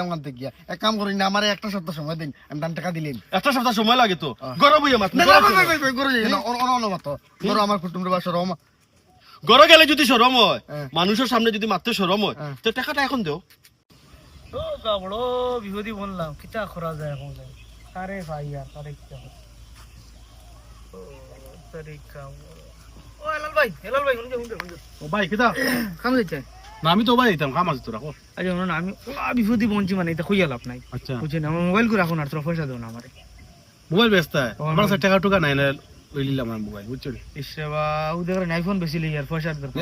দিতাম কানতে গিয়া। এক কাম করি না আমার একটা সপ্তাহ সময় দিন আমি দাম টাকা দিলেন। একটা সপ্তাহ সময় লাগে তো? গরম হইয়া মাত না না ভাই ভাই ভাই করে যাই না অন অন মাত্র আমার কুটুম্বের বাসা রহমা গরম গেলে যদি সরম হয় হ্যাঁ। মানুষের সামনে যদি মারতে সরম হয় হ্যাঁ। তো টাকাটা এখন দেও। বড় বললাম কিতা করা যায় এখন আরে ভাই আরে কি ও কাম ভাই হেলাল ভাই ও ভাই কিতা? কাম যাইছে। না আমি তো ভাই দিতাম কাম আছে তো রাখো শুনুন আমি ওলা বিপদী বঞ্চি মানে এটা লাভ নাই। আচ্ছা। বুঝছেন আমার মোবাইল করে রাখুন আর তোরা পয়সা দেও না আমারে। মোবাইল ব্যস্ত আমার কাছে টাকা টুকা নাই না আমার মোবাইল বুঝছ ইসরে বা ও দেখেন আইফোন বেশি লই আর পয়সার দরকার।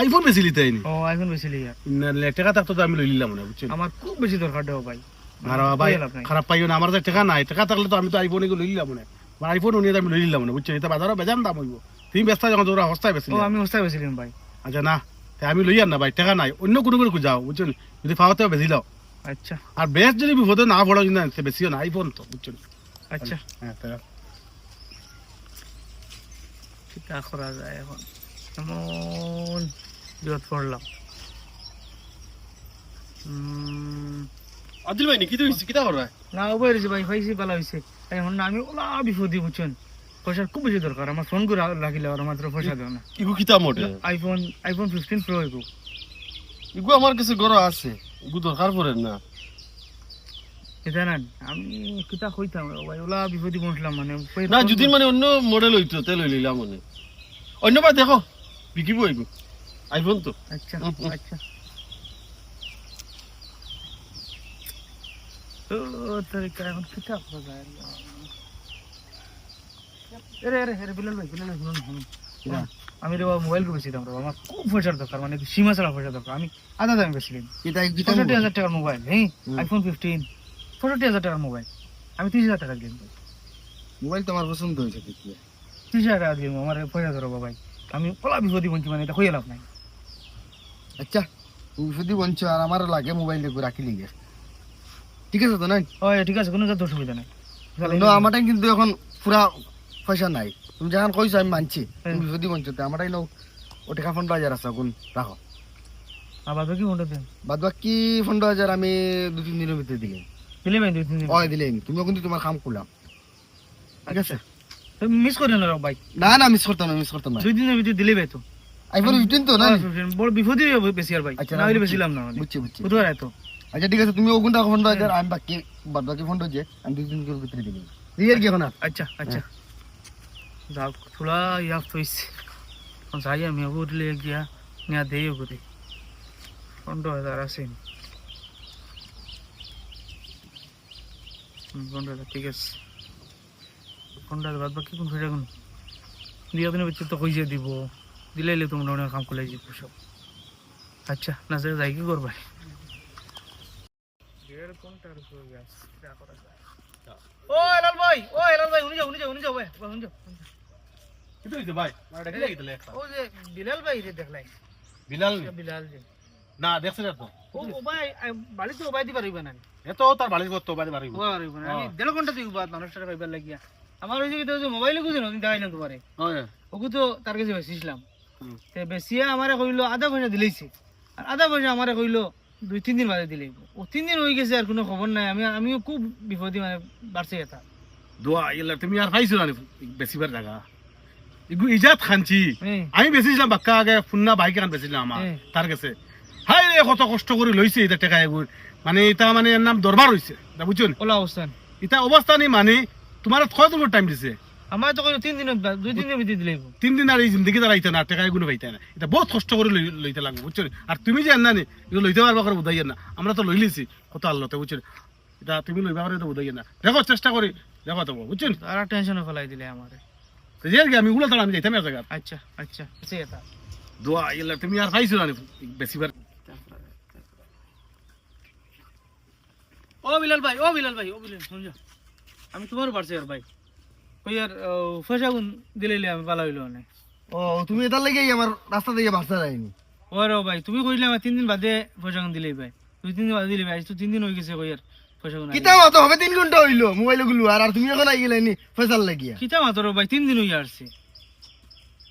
আইফোন বেশি লিতে আইনি ও আইফোন বেশি লই আর। না, টাকা থাকতো তো আমি না বুঝছ আমার খুব বেশি দরকার দেও ভাই। আর ভাই খারাপ পাইও না আমার যে টাকা নাই। টাকা থাকলে তো আমি তো আইফোন এগুলো লই নিলাম না। আমার আইফোন নিয়ে আমি লই নিলাম না বুঝছ? এটা বাজারও বেজান দাম হইব। তুমি ব্যস্ত যখন তোরা হস্তায় বেশি আমি ওস্তায় বেছিলাম ভাই। আচ্ছা না। আমি লই আর না ভাই টাকা নাই। অন্য কোনো করে যাও বুঝছ নি? যদি পাওয়াতেও বেশি লাও। আচ্ছা। আর বেশ যদি বিপদে না পড়ো না সে বেশিও না আইফোন তো বুঝছ নি? আচ্ছা। হ্যাঁ তা। কিতা করা যায় এখন। এমন বিপদ পড়লাম আদিল ভাই কি তো না উপায় ভাই পাইছি পালা হয়েছে এখন আমি ওলা বিপদি বুঝছেন পয়সার খুব বেশি দরকার আমার ফোন করে রাখিলে আর মাত্র পয়সা দেও না। ইগু কিতা মোটে? আইফোন আইফোন ফিফটিন প্রো এগো ইগু আমার কাছে গরো আছে ইগু দরকার পড়ে না। এটা না আমি কিতা কইতাম ভাই ওলা বিপদি বসলাম মানে না যদি মানে অন্য মডেল হইতো তে লই লইলাম মনে। অন্যবার দেখো বিকিব ইগু আইফোন তো। আচ্ছা। আচ্ছা। ও তরিকা এখন কিতা করা এরে এরে এরে বিলাল ভাই বিলাল ভাই আমি রে মোবাইল বেশি দাম রে আমার খুব পয়সার দরকার মানে সীমা ছাড়া পয়সা দরকার। আমি আধা দামে এটা গীতা পঁয়ষট্টি হাজার টাকার মোবাইল হ্যাঁ? আইফোন ফিফটিন পঁয়ষট্টি হাজার টাকার মোবাইল আমি ত্রিশ হাজার টাকা দিলাম মোবাইল তোমার পছন্দ হয়েছে ত্রিশ হাজার টাকা দিলাম আমার পয়সা ধরো ভাই। আমি ওলা বিপদি বলছি মানে এটা হয়ে লাভ নাই। আচ্ছা যদি বলছো আর আমার লাগে মোবাইল রাখি লিগে। ঠিক আছে তো নাই? ও ঠিক আছে কোনো যাতে অসুবিধা নাই। কিন্তু আমারটাই কিন্তু এখন পুরা পয়সা নাই। তুমি যখন কইছো আমি মানছি। হ্যাঁ। তুমি যদি বলছো তো আমারটাই নাও ও টাকা পনেরো হাজার আছে গুণ রাখো। আবার কি ফোনটা দেন বাদ বাকি পনেরো হাজার আমি দু তিন দিনের ভিতরে দিলে ভাই দুই তিন দিন ওই তুমিও কিন্তু তোমার কাম করলাম। ঠিক আছে? মিস করেন না ভাই? না না মিস করতাম না মিস করতাম না। দুই দিনের ভিতরে দিলে ভাই তো। আইফোন ফিফটিন তো না বড় বিপদই হবে বেশি আর ভাই। আচ্ছা, না হইলে। বেশিলাম না মানে। বুঝছি বুঝছি। বুধবার আচ্ছা ঠিক আছে তুমি ওগুন টাকা হাজার আমি বাকি বাদ বাকি ফোনটা যে আমি দুই দিনের ভিতরে দিলাম। রিয়ের কি এখন আচ্ছা আচ্ছা। থোড়া ইয়া হইছে যাই আমি উঠলে গিয়া নিয়া দেই করে পনেরো হাজার আছে হুম, পনেরো হাজার ঠিক আছে পনেরো হাজার বাদ বাকি কোন ফেরা কোন দিয়া দিনের ভিতরে তো কইছে দিব দিলাইলে তোমরা অনেক কাম করলে যাব সব আচ্ছা না সে যাই কি করবাই ও হেলাল ভাই ও হেলাল ভাই উনি যাও উনি যাও উনি যাও ভাই উনি যাও। কিতো হইছে ভাই। মারা ডাকি লাগি দিলে ও যে বিলাল ভাই রে দেখলাই। বিলাল বিলাল যে না দেখছ তো ও ও ভাই বাড়ি তো বাই দিবার হইবে না এত তার বাড়ি করতে বাড়ি বাড়ি ও আর না আমি। দেড় ঘণ্টা দিব বাদ মানুষটার কইবার লাগিয়া। আমার হইছে কি তো যে মোবাইলে গুছে নদিন দেখাইলাম তোমারে হয়। ওগু তো তার কাছে বেচিছিলাম। তে বেচিয়া আমারে কইলো আধা পয়সা দিলেইছে। আর আধা পয়সা আমারে কইলো দুই তিন দিন বাদে দিলেই ও তিন দিন হয়ে গেছে আর কোনো খবর নাই। আমি আমিও খুব বিপদে মানে বাড়ছে এটা। দোয়া তুমি আর পাইছো না বেশিবার জায়গা? ইগু ইজাত খানছি আমি বেচিছিলাম বাক্কা আগে ফুন্না বাইক আন বেচিছিলাম আমার তার কাছে। হাই রে কত কষ্ট করে লইছে এটা টাকা এগুর মানে এটা মানে এর নাম দরবার হইছে বুঝছ ওলা অবস্থান এটা অবস্থা নেই মানে তোমার কয় তোমার টাইম দিছে। আমার তো তিন দিন দুই তিন ভিতরে দিলেই তিন দিন আর এই জিন্দগি আইতে না টাকা এগুলো পাইতে না। এটা বহুত কষ্ট করে লই- লইতে লাগবে বুঝছ নি? আর তুমি যে আন্না নি এগুলো লইতে পারবা করে বুঝাই না আমরা তো লইলিছি কত আল্লাহতে বুঝছ নি? এটা তুমি লইবা করে তো বুঝাই না দেখো চেষ্টা করি দেখো তো বুঝছ নি? আর টেনশনে ফেলাই দিলে আমারে যে আমি যাইতাম জায়গা আচ্ছা আচ্ছা সে এটা দোয়া তুমি আর পাইছো না বেশিবার ও বিলাল ভাই ও বিলাল ভাই ও বিলাল আমি তোমারও পারছি আর ভাই ওই আর গুণ দিলে আমি পালা হইল না ও তুমি এটার লেগে আমার রাস্তা দিয়ে বাসা যায়নি ও ভাই তুমি কইলে আমার তিন দিন বাদে পয়সা গুণ দিলেই ভাই দুই তিন দিন বাদে দিলে ভাই তো তিন দিন হয়ে গেছে কই আর কিতা মাতো হবে তিন ঘণ্টা হইল মোবাইলগুলো আর আর তুমি এখন আই গেলাইনি ফেসাল লাগিয়া। কিতা মাত্র ভাই তিন দিন হয়ে আসছে।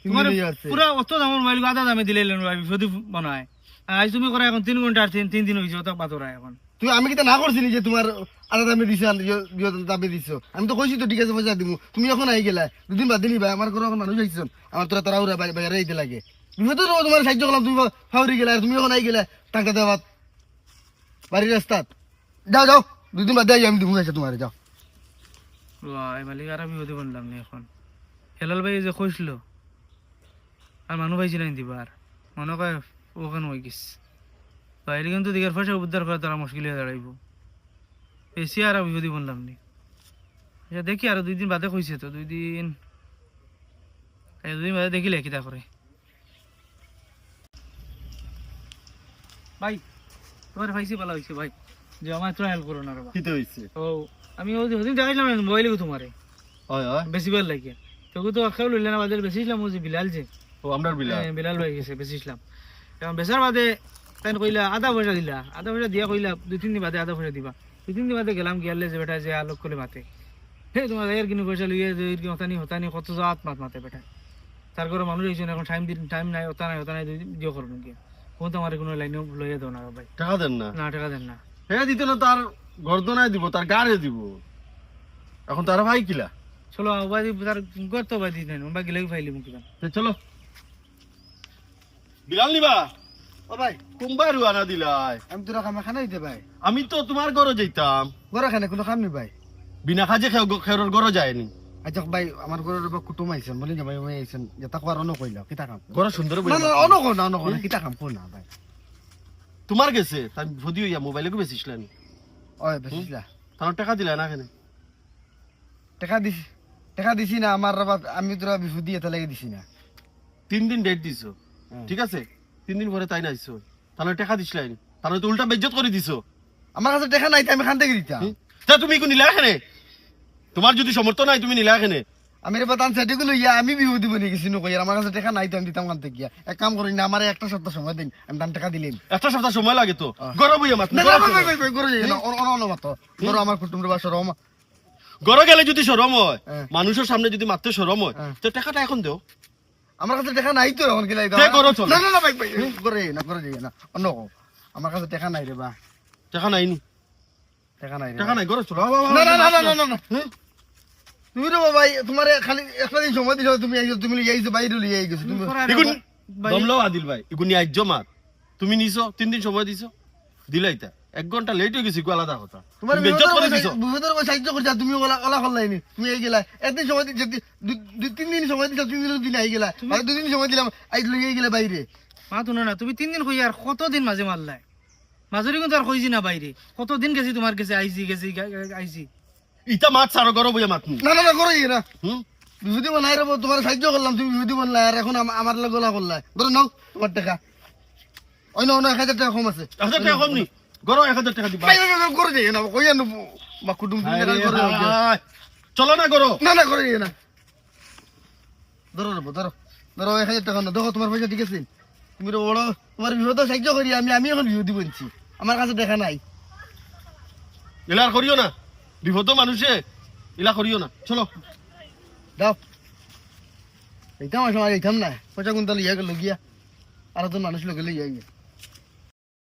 তোমার পুরা অত দামের মোবাইল আধা দামে দিলে ভাই বিপদি বানায়। আজ তুমি করে এখন তিন ঘণ্টা আর তিন তিন দিন হয়েছে ওটা বাতরা এখন। তুমি আমি কিতা না করছিনি যে তোমার আধা দামে দিছো দামে দিছো। আমি তো কইছি তো ঠিক আছে পয়সা দিমু। তুমি এখন আই গেলা দুদিন বাদ দিলি ভাই আমার ঘরে এখন মানুষ আইছন আমার তোরা তারা উড়া বাইরে আইতে লাগে। তুমি তো তোমার সাহায্য করলাম তুমি ফাউরি গেলা আর তুমি এখন আই গেলা টাকা দেওয়া বাড়ির রাস্তাত। যাও যাও। দুদিন বাদ দিয়ে আমি দিমু গেছে তোমার, যাও। মালিক, আর আমি বিপদে বললাম নি এখন। হেলাল ভাই যে কইছিল, আর মানুষ পাইছিল নি দিবার মনে কয় ওখানে হয়ে গেছে? বাইরে কিন্তু দিকের পয়সা উদ্ধার করা তারা মুশকিল হয়ে দাঁড়াইব। বেশি আর আমি বিপদে বললাম নি আচ্ছা দেখি আর দুই দিন বাদে কইছে তো, দুই দিন এই দুদিন বাদে দেখিলে কিতা করে। ভাই, তোমার পাইছি ভালো হয়েছে ভাই। যে আমার তো হেল্প করো না রে। কিতে হইছে? ও আমি ওই ওদিন দেখাইলাম মোবাইলে তোমারে। হয় হয়। বেশি বার লাগে তোকে তো খেয়াল হইলে না বাদে বেশিছিলাম ওই যে বিলাল যে। ও আমরার বিলা হ্যাঁ, বিলাল হয়ে গেছে বেশিছিলাম এখন বেচার বাদে তাই কইলা আধা পয়সা দিলা। আধা পয়সা দিয়া কইলা দুই তিন দিন বাদে আধা পয়সা দিবা। দুই তিন দিন বাদে গেলাম গিয়ালে যে বেটা যে আলোক করে মাতে। হে তোমার এর কিনে পয়সা লইয়ে যে এর হতানি হতানি কত জাত মাত মাতে বেটা তার করে মানুষ এইজন এখন টাইম দিন টাইম নাই হতা নাই হতা নাই দিন দিও করুন গিয়ে। ও তো আমার কোনো লাইনে লইয়ে দাও না ভাই। টাকা দেন না? না টাকা দেন না। হ্যাঁ দিতে না তার গর্দনায় দিব তার গাড়ে দিব। এখন তারা ভাই কিলা? চলো বাদি তার গর তো বাদি দেন বা গেলে ফাইলি তে চলো। বিলাল নিবা? ও ভাই রুয়ানা দিলাই। আমি খানা দিতে ভাই। আমি তো তোমার ঘরে যাইতাম। ঘরে খানে কোনো কাম নেই ভাই। বিনা খাজে খেও খেরোর ঘরে যায়নি। আচ্ছা ভাই আমার ঘরে বা কুটুম আইছেন বলি ভাই আইছেন যে তাকে আর অন্য কইলাম কিতা কাম? ঘরে সুন্দর না না অন্য কো না অন্য কো না কিতা কাম কো না ভাই। তোমার গেছে? তাই ভদি হইয়া মোবাইলে কো বেচিছিলেন ওই বেশিলা তার টাকা দিলা না কেন? টাকা দিছি টাকা দিছি না আমার আমি তোরা বিশুদ্ধি এটা লাগি দিছি না। তিন দিন ডেট দিছো। হ্যাঁ। ঠিক আছে? তিন দিন পরে তাই নাইছো তাহলে টাকা দিছিলেন তাহলে তো উল্টা বেজ্জত করে দিছো। আমার কাছে টাকা নাই আমি খান থেকে দিতাম? তা তুমি কো নিলা এখানে তোমার যদি সমর্থ নাই তুমি নিলা এখানে আমি রে বাতান ইয়া আমি বিহু দিব নি কিছু নকই আমার কাছে টাকা নাই তো আমি দিতাম থেকে গিয়া। এক কাম করি না আমার একটা সপ্তাহ সময় দিন আমি দাম টাকা দিলেন। একটা সপ্তাহ সময় লাগে তো। গরম হইয়া মাত না যাই না অন অন মত ধরো আমার কুটুমের বাসা রম গেলে যদি সরম হয় হ্যাঁ। মানুষের সামনে যদি মারতে সরম হয় হ্যাঁ। তো টাকাটা এখন দেও। আমার কাছে টাকা নাই তো এখন চলো। না না না ভাই ভাই করে না করে যাই না অন্য আমার কাছে টাকা নাই রে বা। টাকা নাই নি টাকা নাই টাকা নাই গড় চলো। না না না না না তুমি রে ভাই তোমার খালি একটা দিন সময় দিছো তুমি আইছো তুমি লিয়ে আইছো বাইরে লিয়ে আইছো তুমি ইগুন দমলো আদিল ভাই ইগুন আইজ মাত তুমি নিছো তিন দিন সময় দিছো দিলাইতা এক ঘণ্টা লেট হয়ে গেছি আলাদা কথা। তোমার তুমি বেজ্জত করে দিছো। সাহায্য করছা তুমি ওলা ওলা করলাইনি তুমি এই গেলা। একদিন সময় দিচ্ছ দুই তিন দিন সময় দিচ্ছ তিন দিন দিন আই গেলা। আর দুদিন সময় দিলাম আই লইয়ে গেলে বাইরে। মা তো না তুমি তিন দিন কই আর কতদিন মাঝে মারলাই মাজুরি কিন্তু আর কইছি না বাইরে। কতদিন গেছি তোমার কাছে আইছি গেছি গা- গা- আইছি। ইটা মাত সারো গরম হইয়া মাত নি না না না করো না। হুম? বিভূতি বানাই রে তোমার সাহায্য করলাম তুমি বিভূতি বানলাই আর এখন আমার লাগে ওলা করলাই ধরো নাও তোমার টাকা। অন্য অন্য এক হাজার টাকা কম আছে। এক হাজার টাকা কম নি? গরম এক হাজার টাকা দিবা। করে যাই না কই আনো বা কুটুম চলো না গরো না না যাই না। ধরো রে ধরো ধরো এক হাজার টাকা না দেখো তোমার পয়সা ঠিক আছে। তুমি বড় তোমার বিপদ সাহায্য করি আমি আমি এখন বিপদ বলছি আমার কাছে দেখা নাই। এলা আর করিও না। বিপদ মানুষে, এলা করিও না। চলো। দাও। এইটাম আসলে এইতাম না পচা কোনটা ইয়া গেল গিয়া আর তো মানুষ লোকে লিয়া গিয়ে